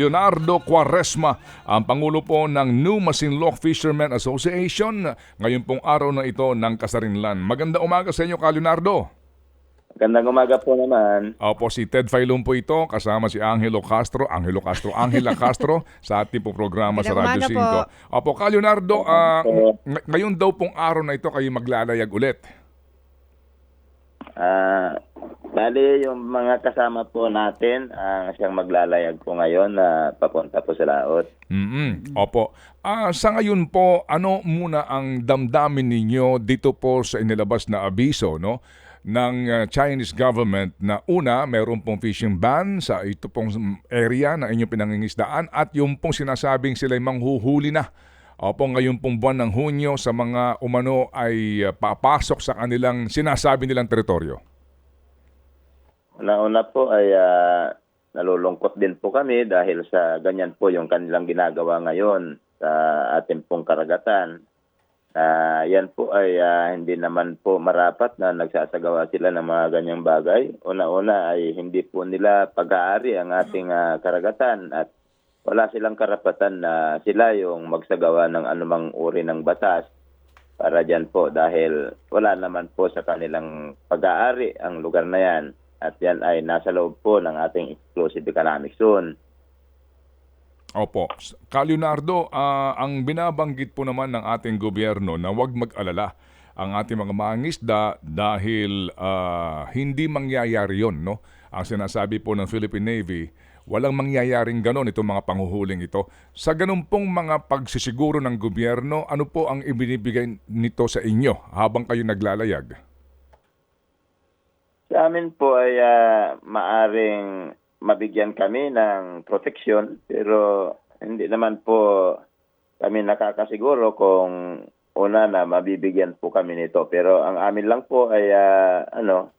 Leonardo Quaresma, ang Pangulo po ng New Masinloc Fishermen Association, ngayon pong araw na ito ng Kasarinlan. Maganda umaga sa inyo, Ka Leonardo. Gandang umaga po naman. Opo, si Ted Filon po ito, kasama si Angelo Castro, Angelo Castro, Angela Castro sa ating po programa sa umaga 5. Opo, Ka Leonardo, ah, ng- ngayon daw pong araw na ito kayo maglalayag ulit. Ah, bali yung mga kasama po natin ang siyang maglalayag po ngayon na papunta po sa laot. mm Opo. Ah, sa ngayon po, ano muna ang damdamin ninyo dito po sa inilabas na abiso, no? ng ah, Chinese government na una, meron pong fishing ban sa ito pong area na inyong pinangingisdaan at yung pong sinasabing sila'y manghuhuli na Opo, ngayon pong buwan ng Hunyo sa mga umano ay ah, papasok sa kanilang sinasabi nilang teritoryo. Una-una po ay ah, nalulungkot din po kami dahil sa ganyan po yung kanilang ginagawa ngayon sa ating pong karagatan. Ah, yan po ay ah, hindi naman po marapat na nagsasagawa sila ng mga ganyang bagay. Una-una ay hindi po nila pag-aari ang ating ah, karagatan at wala silang karapatan na sila yung magsagawa ng anumang uri ng batas para dyan po dahil wala naman po sa kanilang pag-aari ang lugar na yan at yan ay nasa loob po ng ating exclusive economic zone. Opo. Ka Leonardo, ah, ang binabanggit po naman ng ating gobyerno na huwag mag-alala ang ating mga mangisda dahil ah, hindi mangyayari yon no? Ang sinasabi po ng Philippine Navy, walang mangyayaring ganon itong mga panguhuling ito. Sa ganun pong mga pagsisiguro ng gobyerno, ano po ang ibinibigay nito sa inyo habang kayo naglalayag? Sa amin po ay ah, maaring mabigyan kami ng proteksyon pero hindi naman po kami nakakasiguro kung una na mabibigyan po kami nito pero ang amin lang po ay ah, ano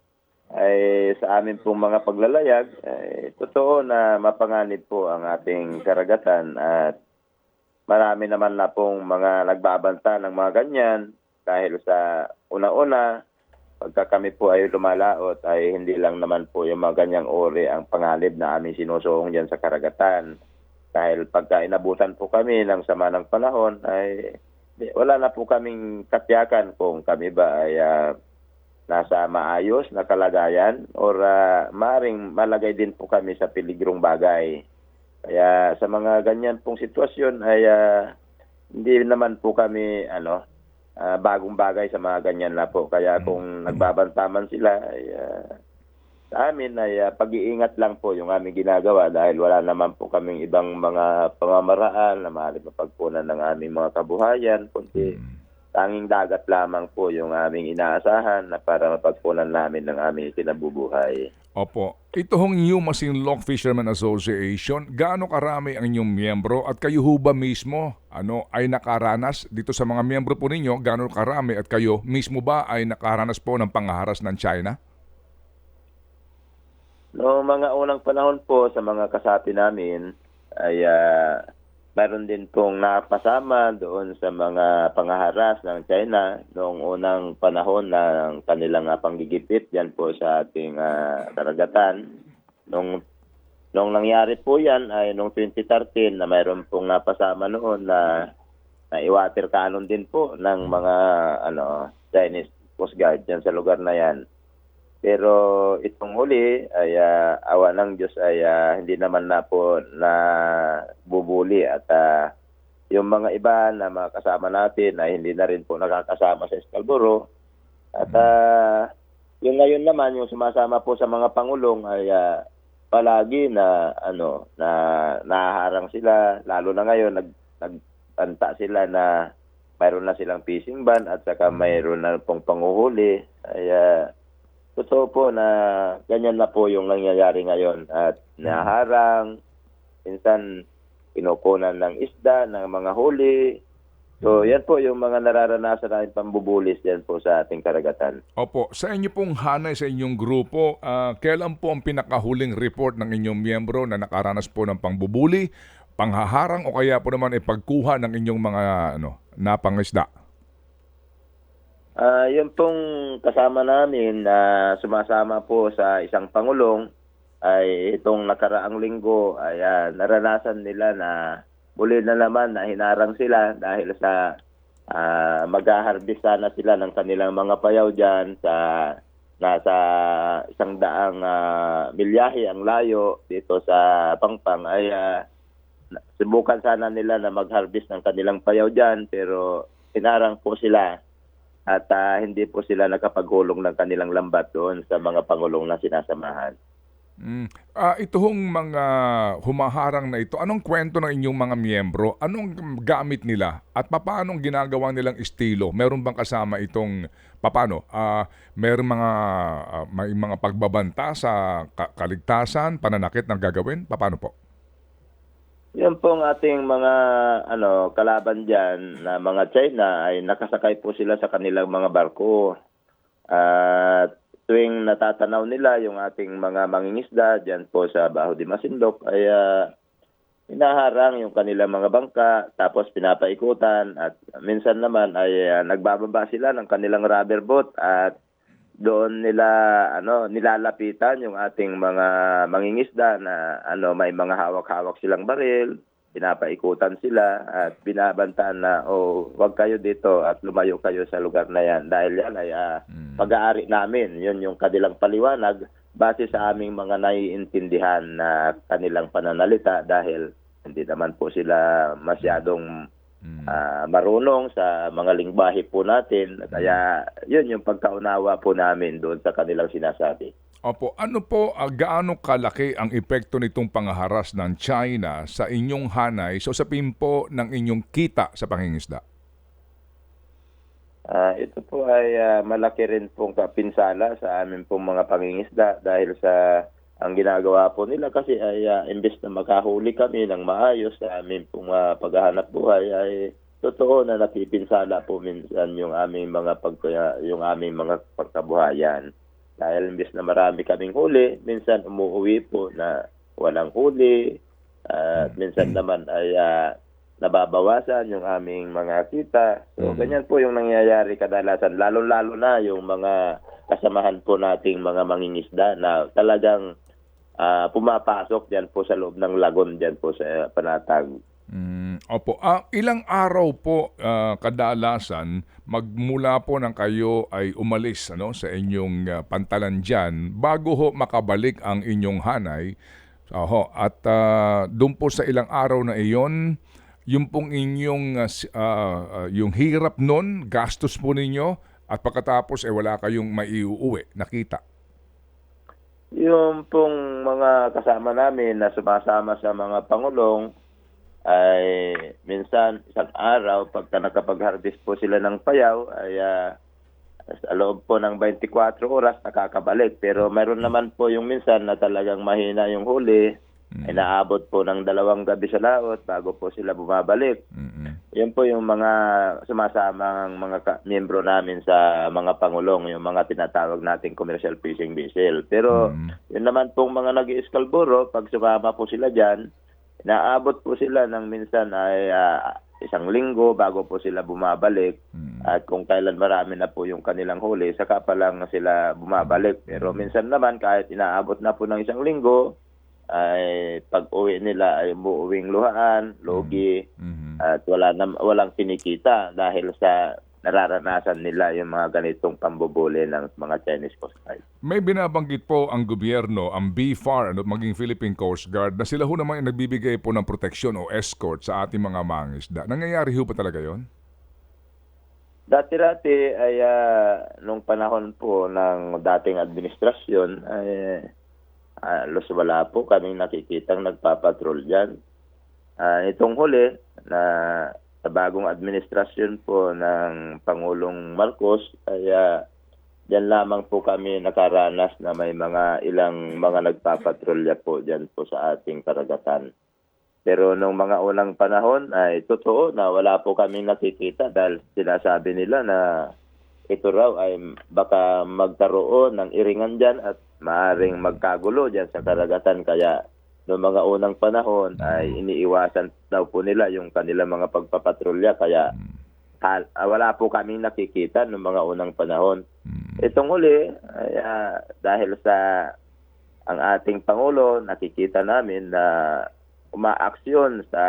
ay sa amin pong mga paglalayag ay totoo na mapanganib po ang ating karagatan at marami naman na pong mga nagbabanta ng mga ganyan dahil sa una-una pagka kami po ay lumalaot ay hindi lang naman po yung mga ganyang uri ang pangalib na aming sinusuong dyan sa karagatan. Dahil pagka inabutan po kami ng sama ng panahon ay wala na po kaming katyakan kung kami ba ay ah, nasa maayos na kalagayan or uh, maring malagay din po kami sa piligrong bagay. Kaya sa mga ganyan pong sitwasyon ay ah, hindi naman po kami ano ah, bagong bagay sa mga ganyan na po. Kaya kung nagbabantaman sila ay ah, sa amin ay ah, pag-iingat lang po yung aming ginagawa dahil wala naman po kaming ibang mga pamamaraan na maaari mapagpunan ng aming mga kabuhayan kundi tanging dagat lamang po yung aming inaasahan na para mapagpunan namin ng aming kinabubuhay. Opo. Ito hong New Masinloc Fishermen Association, gaano karami ang inyong miyembro at kayo ho ba mismo ano, ay nakaranas dito sa mga miyembro po ninyo, gaano karami at kayo mismo ba ay nakaranas po ng pangaharas ng China? No mga unang panahon po sa mga kasapi namin ay ah, mayroon din pong napasama doon sa mga pangaharas ng China noong unang panahon ng kanilang ah, panggigipit yan po sa ating ah, karagatan. Nung nung nangyari po yan ay noong 2013 na mayroon pong napasama noon na na i-water cannon din po ng mga ano Chinese Coast Guard dyan sa lugar na yan. Pero itong huli ay ah, awa ng Diyos ay ah, hindi naman na po na bubuli at ah, yung mga iba na mga kasama natin ay hindi na rin po nakakasama sa Escalboro. At ah, yung ngayon naman yung sumasama po sa mga pangulong ay ah, palagi na ano na nahaharang sila. Lalo na ngayon nag nagtanta sila na mayroon na silang fishing ban at saka mayroon na pong panguhuli. Ay ah, totoo po na ganyan na po yung nangyayari ngayon at naharang minsan kinukunan ng isda ng mga huli. So yan po yung mga nararanasan natin pambubulis yan po sa ating karagatan. Opo, sa inyo pong hanay sa inyong grupo, ah, kailan po ang pinakahuling report ng inyong miyembro na nakaranas po ng pangbubuli, panghaharang o kaya po naman ay pagkuha ng inyong mga ano, napangisda? Ah, yun pong kasama namin na sumasama po sa isang pangulong ay itong nakaraang linggo ay ah, naranasan nila na muli na naman na hinarang sila dahil sa uh, mag-harvest sana sila ng kanilang mga payaw dyan sa nasa isang daang ah, milyahe ang layo dito sa Pangpang. Ay ah, na- subukan sana nila na mag-harvest ng kanilang payaw dyan pero hinarang po sila at ah, hindi po sila nakapaghulong ng kanilang lambat doon sa mga pangulong na sinasamahan. Mm. Ah, ito hong mga humaharang na ito, anong kwento ng inyong mga miyembro? Anong gamit nila? At paano ginagawa nilang estilo? Meron bang kasama itong paano? Ah, meron mga ah, may mga pagbabanta sa ka- kaligtasan, pananakit na gagawin? Paano po? Yan pong ating mga ano kalaban diyan na mga China ay nakasakay po sila sa kanilang mga barko. At tuwing natatanaw nila yung ating mga mangingisda diyan po sa Baho de Masindok ay ah, hinaharang yung kanilang mga bangka tapos pinapaikutan at minsan naman ay ah, nagbababa sila ng kanilang rubber boat at doon nila ano nilalapitan yung ating mga mangingisda na ano may mga hawak-hawak silang baril, pinapaikutan sila at binabantaan na oh wag kayo dito at lumayo kayo sa lugar na yan dahil yan ay ah, pag-aari namin. Yun yung kanilang paliwanag base sa aming mga naiintindihan na kanilang pananalita dahil hindi naman po sila masyadong Mm. ah, marunong sa mga lingwahe po natin. Kaya yun yung pagkaunawa po namin doon sa kanilang sinasabi. Opo, ano po, ah, gaano kalaki ang epekto nitong pangaharas ng China sa inyong hanay, so sa po ng inyong kita sa pangingisda? Ah, ito po ay ah, malaki rin pong kapinsala sa amin pong mga pangingisda dahil sa ang ginagawa po nila kasi ay ah, imbes na makahuli kami ng maayos sa amin pong ah, paghahanap buhay ay totoo na napipinsala po minsan yung aming mga pag yung aming mga pagkabuhayan dahil imbes na marami kaming huli minsan umuwi po na walang huli at minsan naman ay ah, nababawasan yung aming mga kita. So, Mhm. ganyan po yung nangyayari kadalasan. Lalo-lalo na yung mga kasamahan po nating mga mangingisda na talagang ah, pumapasok diyan po sa loob ng lagon diyan po sa Panatag. Mm, opo. Ah, ilang araw po ah, kadalasan magmula po nang kayo ay umalis ano sa inyong ah, pantalan diyan bago ho makabalik ang inyong hanay. Oho, at ah, doon po sa ilang araw na iyon, yung pong inyong ah, ah, yung hirap nun, gastos po ninyo at pagkatapos eh wala kayong maiuuwi, nakita. Yung pong mga kasama namin na sumasama sa mga pangulong ay minsan isang araw pagka nakapag-harvest po sila ng payaw ay ah, sa loob po ng 24 oras nakakabalik. Pero mayroon naman po yung minsan na talagang mahina yung huli, ay naabot po ng dalawang gabi sa laot bago po sila bumabalik. Mm-mm. Yan po yung mga sumasamang mga ka- miyembro namin sa mga pangulong, yung mga tinatawag nating commercial fishing vessel. Pero Mm. yun naman pong mga nag escalburo pag sumama po sila dyan, naabot po sila ng minsan ay ah, isang linggo bago po sila bumabalik. Mm. At kung kailan marami na po yung kanilang huli, saka pa lang sila bumabalik. Pero minsan naman kahit inaabot na po ng isang linggo, ay pag uwi nila ay umuuwing luhaan, logi, Mhm. at wala na, walang kinikita dahil sa nararanasan nila yung mga ganitong pambubuli ng mga Chinese Coast Guard. May binabanggit po ang gobyerno, ang BFAR, ano, maging Philippine Coast Guard, na sila ho naman yung nagbibigay po ng proteksyon o escort sa ating mga mangisda. Nangyayari ho pa talaga yon? Dati-dati ay ah, nung panahon po ng dating administrasyon ay halos wala po kaming nakikitang nagpapatrol dyan. Ah, itong huli na sa bagong administrasyon po ng Pangulong Marcos ay ah, Diyan lamang po kami nakaranas na may mga ilang mga nagpapatrolya po diyan po sa ating karagatan. Pero nung mga unang panahon ay totoo na wala po kaming nakikita dahil sinasabi nila na ito raw ay baka magkaroon ng iringan dyan at maaring magkagulo dyan sa karagatan. Kaya noong mga unang panahon ay iniiwasan daw po nila yung kanilang mga pagpapatrolya. Kaya hal- ah, wala po kaming nakikita noong mga unang panahon. Mm. Itong huli, ay, ah, dahil sa ang ating Pangulo, nakikita namin na umaaksyon sa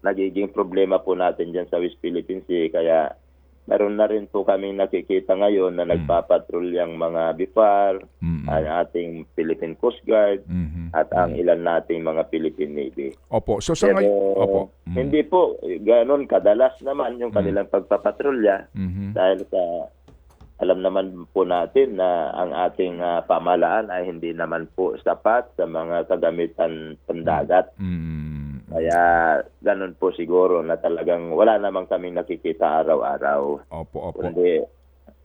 nagiging problema po natin dyan sa West Philippine Sea. Kaya meron na rin po kaming nakikita ngayon na nagpapatrulyang mga BIFAR, Mm. ang ating Philippine Coast Guard, Mhm. at ang ilan nating mga Philippine Navy. Opo. So sa Pero ngay- Opo. Mm. hindi po, ganon kadalas naman yung kanilang pagpapatrolya Mhm. dahil sa alam naman po natin na ang ating ah, pamahalaan ay hindi naman po sapat sa mga kagamitan pandagat. Mm. Kaya ganun po siguro na talagang wala namang kaming nakikita araw-araw. Opo, opo. Kundi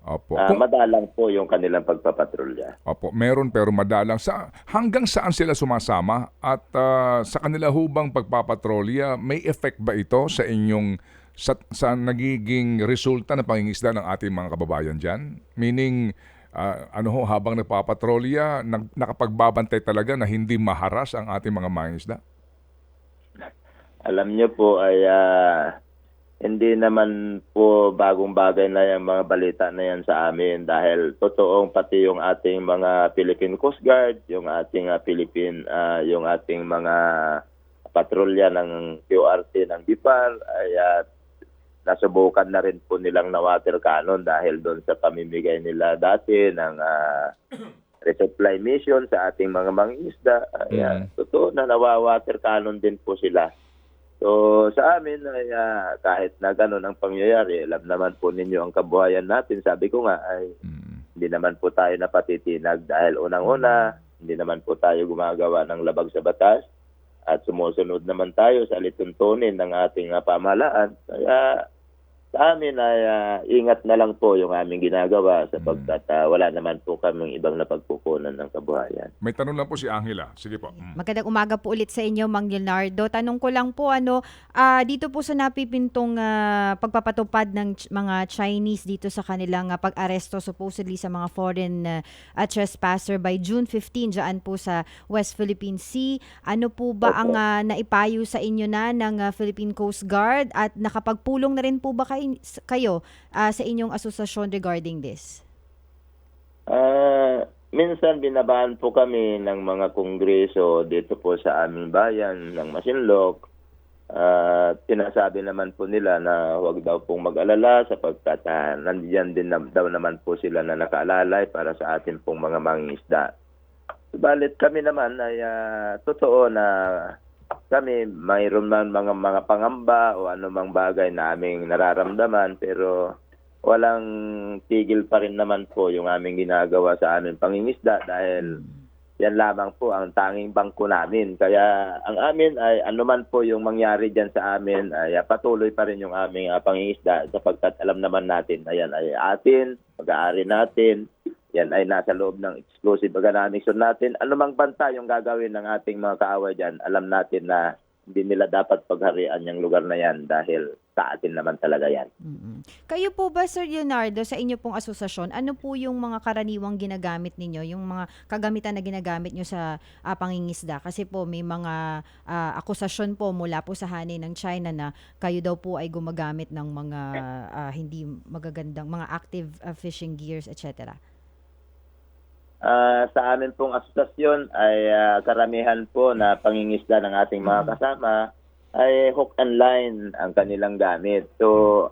Opo. Kung- madalang po yung kanilang pagpapatrolya. Opo, meron pero madalang. Sa, hanggang saan sila sumasama? At ah, sa kanila hubang pagpapatrolya, may effect ba ito sa inyong sa, sa nagiging resulta ng pangingisda ng ating mga kababayan dyan? Meaning, ah, ano ho, habang nagpapatrolya, nag, nakapagbabantay talaga na hindi maharas ang ating mga mangingisda? Alam niyo po ay ah, hindi naman po bagong bagay na yung mga balita na yan sa amin dahil totoong pati yung ating mga Philippine Coast Guard, yung ating ah, Philippine ah, yung ating mga patrolya ng QRT ng BIPAR ay ah, nasubukan na rin po nilang na water cannon dahil doon sa pamimigay nila dati ng ah, resupply mission sa ating mga mangingisda. Ay, ah, Mm. totoo na nawa-water cannon din po sila. So sa amin ay ah, kahit na gano'n ang pangyayari, alam naman po ninyo ang kabuhayan natin. Sabi ko nga ay Mm. hindi naman po tayo napatitinag dahil unang-una, hindi naman po tayo gumagawa ng labag sa batas at sumusunod naman tayo sa lituntunin ng ating ah, pamahalaan. Kaya sa amin ay ah, ingat na lang po yung aming ginagawa sapagkat ah, wala naman po kaming ibang napagkukunan ng kabuhayan. May tanong lang po si Angela. Sige po. Mm. Magandang umaga po ulit sa inyo, Mang Leonardo. Tanong ko lang po, ano, ah, dito po sa napipintong ah, pagpapatupad ng ch- mga Chinese dito sa kanilang ah, pag-aresto supposedly sa mga foreign ah, ah, trespasser by June 15 dyan po sa West Philippine Sea. Ano po ba ang ah, naipayo sa inyo na ng ah, Philippine Coast Guard at nakapagpulong na rin po ba kayo, kayo ah, sa inyong asosasyon regarding this? Ah, minsan binabaan po kami ng mga kongreso dito po sa aming bayan ng Masinloc. Ah, tinasabi naman po nila na huwag daw pong mag-alala sapagkat ah, nandiyan din na, daw naman po sila na nakaalalay para sa atin pong mga mangingisda. Subalit kami naman ay ah, totoo na kami mayroon man mga mga pangamba o anumang bagay na aming nararamdaman pero walang tigil pa rin naman po yung aming ginagawa sa aming pangingisda dahil yan lamang po ang tanging bangko namin. Kaya ang amin ay anuman po yung mangyari dyan sa amin ay ah, patuloy pa rin yung aming ah, pangingisda sapagkat alam naman natin na yan ay atin, pag-aari natin, yan ay nasa loob ng exclusive organisation natin. Anumang banta yung gagawin ng ating mga kaaway dyan, alam natin na hindi nila dapat pagharian yung lugar na yan dahil sa atin naman talaga yan. Mm-mm. Kayo po ba, Sir Leonardo, sa inyo pong asosasyon, ano po yung mga karaniwang ginagamit ninyo, yung mga kagamitan na ginagamit nyo sa ah, pangingisda? Kasi po may mga ah, akusasyon po mula po sa hanay ng China na kayo daw po ay gumagamit ng mga ah, hindi magagandang, mga active ah, fishing gears, etc. Ah, sa amin pong asosasyon ay ah, karamihan po na pangingisda ng ating mga kasama ay hook and line ang kanilang gamit. So,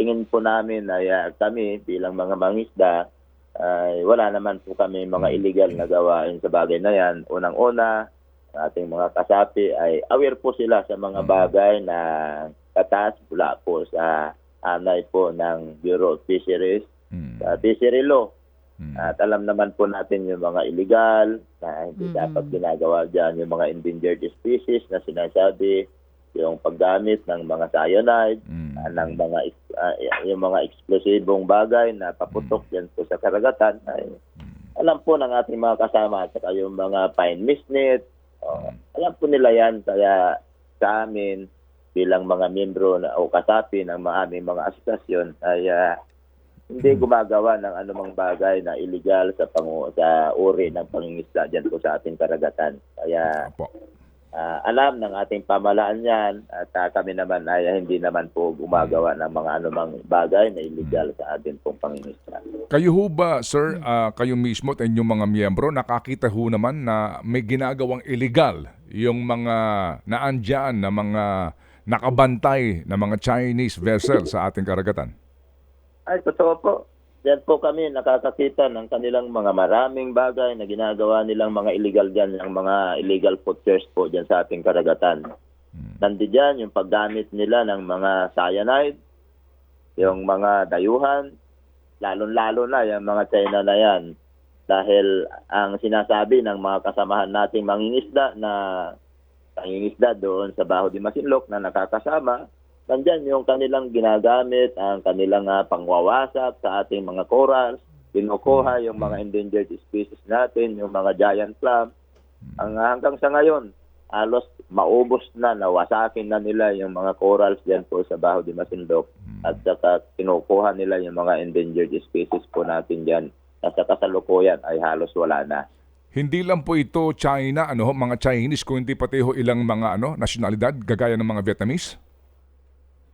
tingin po namin ay ah, kami bilang mga mangisda ay wala naman po kami mga illegal na gawain sa bagay na yan. Unang-una, ang ating mga kasapi ay aware po sila sa mga bagay na katas mula po sa anay po ng Bureau of Fisheries, Mm. sa fishery law. Mm. At alam naman po natin yung mga illegal na hindi Mm. dapat ginagawa dyan, yung mga endangered species na sinasabi, yung paggamit ng mga cyanide, Mm. ah, ng mga ah, yung mga eksplosibong bagay na paputok yan po sa karagatan ay alam po ng ating mga kasama at saka yung mga pine mist net, oh, alam po nila yan kaya sa amin bilang mga miyembro na, o kasapi ng mga aming mga asosasyon ay ah, hindi gumagawa ng anumang bagay na illegal sa pangu sa uri ng pangingisda dyan po sa ating karagatan. Kaya ah, alam ng ating pamalaan yan at ah, kami naman ay hindi naman po gumagawa ng mga anumang bagay na illegal sa ating pong pangingisda. Kayo ho ba, sir, ah, kayo mismo at inyong mga miyembro, nakakita ho naman na may ginagawang illegal yung mga naandyan na mga nakabantay na mga Chinese vessel sa ating karagatan? Ay, totoo po. Diyan po kami nakakakita ng kanilang mga maraming bagay na ginagawa nilang mga illegal dyan, yung mga illegal poachers po dyan sa ating karagatan. Nandiyan yung paggamit nila ng mga cyanide, yung mga dayuhan, lalong-lalo na yung mga China na yan. Dahil ang sinasabi ng mga kasamahan nating mangingisda na pangingisda doon sa Baho di Masinloc na nakakasama, nandyan yung kanilang ginagamit, ang kanilang ah, pangwawasak sa ating mga corals, kinukuha yung mga endangered species natin, yung mga giant clam. Ang hanggang sa ngayon, alos maubos na, nawasakin na nila yung mga corals diyan po sa Baho di Masinloc at saka kinukuha nila yung mga endangered species po natin diyan. At sa kasalukuyan ay halos wala na. Hindi lang po ito China, ano, mga Chinese, kundi pati ho ilang mga ano, nasyonalidad, gagaya ng mga Vietnamese?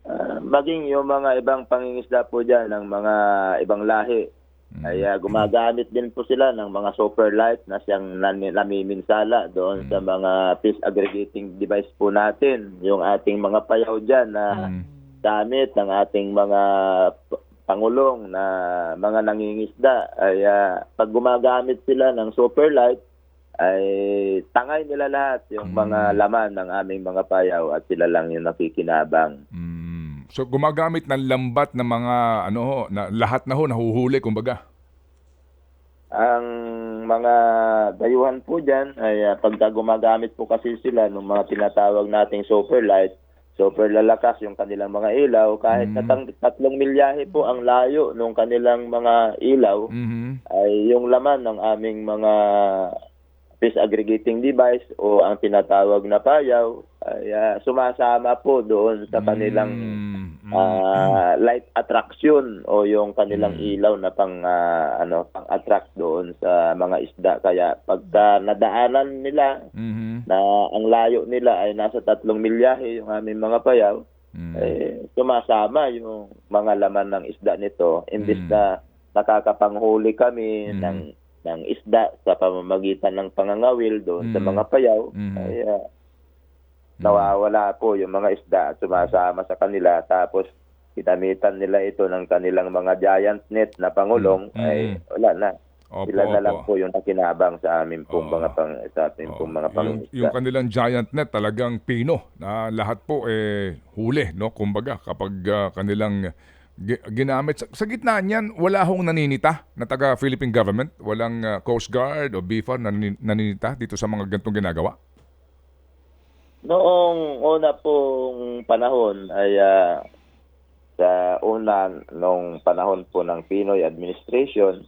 Ah, maging yung mga ibang pangingisda po dyan ng mga ibang lahi ay ah, gumagamit din po sila ng mga super light na siyang namiminsala doon sa mga fish aggregating device po natin. Yung ating mga payaw dyan na Mm. gamit ng ating mga pangulong na mga nangingisda ay ah, pag gumagamit sila ng super light ay tangay nila lahat yung mga laman ng aming mga payaw at sila lang yung nakikinabang. Mm. So gumagamit ng lambat na mga ano ho, na lahat na ho nahuhuli kumbaga. Ang mga dayuhan po dyan ay ah, pagka gumagamit po kasi sila ng mga tinatawag nating super light, super lalakas yung kanilang mga ilaw, kahit na tang- tatlong milyahe po ang layo ng kanilang mga ilaw, Mhm. ay yung laman ng aming mga fish aggregating device o ang tinatawag na payaw ay ah, sumasama po doon sa kanilang Mm, mm. ah, light attraction o yung kanilang ilaw na pang ah, ano pang attract doon sa mga isda kaya pagka nadaanan nila Mhm. na ang layo nila ay nasa tatlong milyahe yung aming mga payaw Mm. eh, sumasama yung mga laman ng isda nito imbis na nakakapanghuli kami Mm. ng ng isda sa pamamagitan ng pangangawil doon sa Mm. mga payaw Mm. ay ah, nawawala po yung mga isda at sumasama sa kanila. Tapos ginamitan nila ito ng kanilang mga giant net na pangulong. Mm. ay wala na. Opo, sila na lang opo. po yung nakinabang sa amin pong Oo. mga pang sa amin pong mga yung, pangingisda. yung kanilang giant net talagang pino na lahat po eh huli no? Kumbaga kapag ah, kanilang gi- ginamit. Sa, sa gitna niyan wala hong naninita na taga Philippine government? Walang ah, Coast Guard o BIFAR na nani- naninita dito sa mga gantong ginagawa Noong una pong panahon ay ah, sa una nung panahon po ng Pinoy administration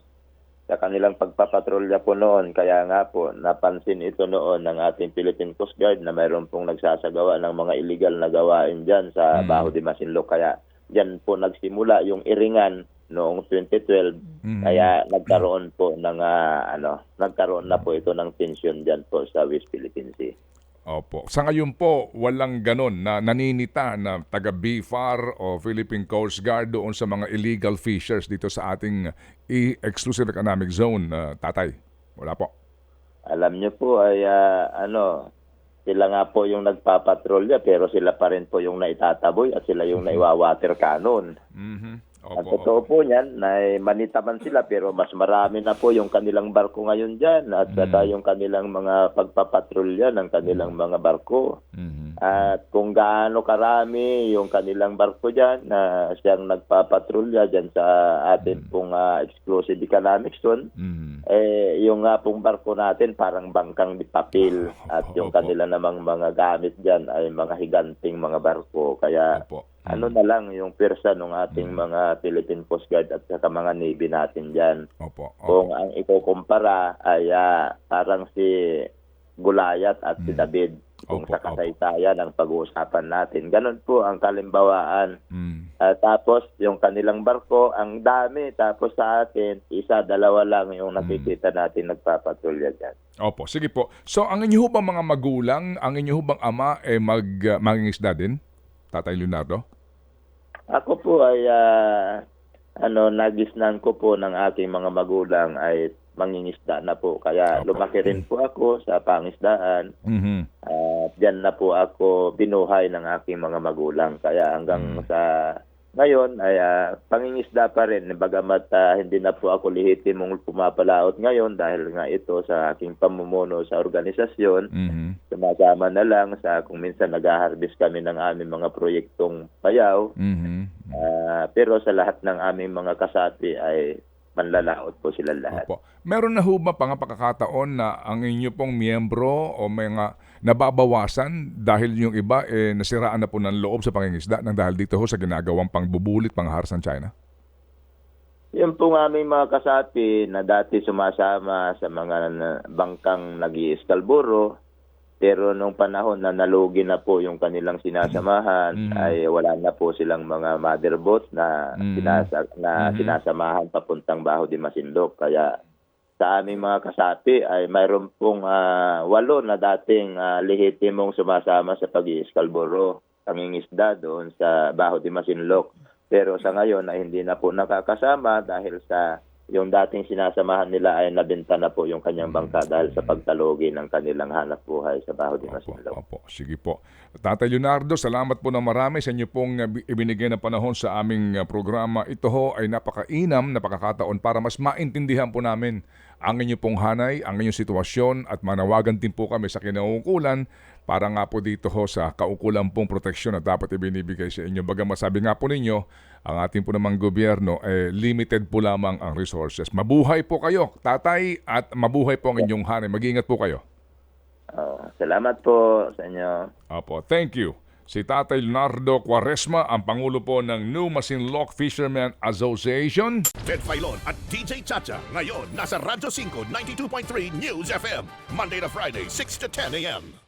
sa kanilang pagpapatrolya po noon kaya nga po napansin ito noon ng ating Philippine Coast Guard na mayroon pong nagsasagawa ng mga illegal na gawain diyan sa Baho de Masinloc. Kaya diyan po nagsimula yung iringan noong 2012 Mhm. kaya nagkaroon po ng ah, ano nagkaroon na po ito ng tension diyan po sa West Philippine Sea Opo. Sa ngayon po, walang ganon na naninita na taga BIFAR o Philippine Coast Guard doon sa mga illegal fishers dito sa ating exclusive economic zone, ah, tatay. Wala po. alam niyo po ay ah, ano sila nga po yung nagpapatrolya pero sila pa rin po yung naitataboy at sila yung naiwawater cannon. Mhm. Ang Opo. totoo po niyan na manita man sila pero mas marami na po yung kanilang barko ngayon diyan at saka yung kanilang mga pagpapatrolya ng kanilang mga barko. Mhm. At kung gaano karami yung kanilang barko diyan na siyang nagpapatrolya diyan sa atin pong ah, exclusive economic zone Mhm. eh yung nga pong barko natin parang bangkang di papel at yung Opo. kanila namang mga gamit diyan ay mga higanting mga barko kaya Opo. Ano na lang yung pirsa ng ating mga Philippine Coast Guard at saka mga Navy natin diyan Opo. Opo. kung ang ikukumpara ay ah, parang si Gulayat at si David kung Opo, sa kasaysayan ang pag-uusapan natin. Ganon po ang kalimbawaan. Mm. Ah, tapos yung kanilang barko, ang dami. Tapos sa atin, isa, dalawa lang yung nakikita natin nagpapatrolya dyan. Opo, sige po. So, ang inyo bang mga magulang, ang inyo bang ama, eh, mag, uh, mangingisda din? Tatay Leonardo? Ako po ay ah, ano nagisnan ko po ng aking mga magulang ay mangingisda na po. Kaya lumaki rin po ako sa pangisdaan. Mhm. At diyan na po ako binuhay ng aking mga magulang. Kaya hanggang Mm. sa ngayon ay ah, pangingisda pa rin. Bagamat ah, hindi na po ako lihitimong pumapalaot ngayon dahil nga ito sa aking pamumuno sa organisasyon. Mhm. Sumasama na lang sa kung minsan nag-harvest kami ng aming mga proyektong payaw. Mhm. Ah, pero sa lahat ng aming mga kasapi ay manlalaot po sila lahat. Opo. Meron na ho ba pang pagkakataon na ang inyo pong miyembro o mga nababawasan dahil yung iba eh, nasiraan na po ng loob sa pangingisda nang dahil dito ho sa ginagawang pangbubulit, pangharas ng China? Yung po ng aming mga kasapi na dati sumasama sa mga bangkang nag eskalburo pero nung panahon na nalugi na po yung kanilang sinasamahan Mm. ay wala na po silang mga mother boat na Mm. sinasa, na Mhm. sinasamahan papuntang Baho de Masinloc kaya sa aming mga kasapi ay mayroon pong ah, walo na dating uh, lehitimong sumasama sa pag-iiskalburo. Pangingisda doon sa Baho de Masinloc. Pero sa ngayon ay hindi na po nakakasama dahil sa yung dating sinasamahan nila ay nabenta na po yung kanyang bangka dahil sa pagtalugi ng kanilang hanap buhay sa Baho de Opo, Masinloc. opo. Sige po. Tatay Leonardo, salamat po ng marami sa inyo pong bi- ibinigay na panahon sa aming uh, programa. Ito ho ay napakainam na pakakataon para mas maintindihan po namin ang inyo pong hanay, ang inyong sitwasyon at manawagan din po kami sa kinaukulan para nga po dito ho sa kaukulan pong proteksyon na dapat ibinibigay sa inyo. Baga masabi nga po ninyo, ang ating po namang gobyerno, eh, limited po lamang ang resources. Mabuhay po kayo, tatay, at mabuhay po ang inyong hanay. Mag-iingat po kayo. Ah, salamat po sa inyo. Apo, thank you. Si Tatay Leonardo Quaresma, ang Pangulo po ng New Masinloc Fishermen Association. Ted Filon at DJ Chacha. Ngayon, nasa Radyo 5, 92.3 News FM. Monday to Friday, 6 to 10 a.m.